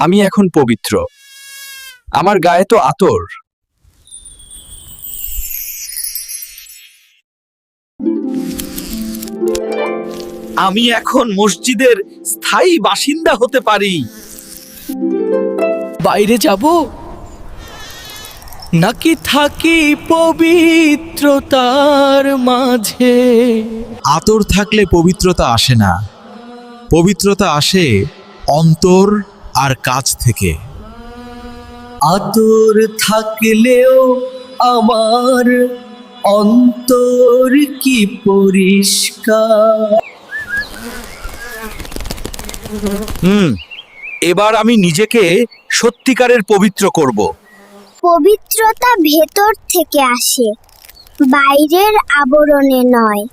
আমি এখন পবিত্র। আমার গায়ে তো আতর। আমি এখন মসজিদের স্থায়ী বাসিন্দা হতে পারি। বাইরে যাব? নাকি থাকি পবিত্রতার মাঝে? আতর থাকলে পবিত্রতা আসে না। পবিত্রতা আসে অন্তর আর কাছ থেকে। আতর থাকলেও আমার অন্তর কি পরিষ্কার? হুম এবার আমি নিজেকে সত্যিকারের পবিত্র করব। পবিত্রতা ভেতর থেকে আসে বাইরের আবরণে নয়।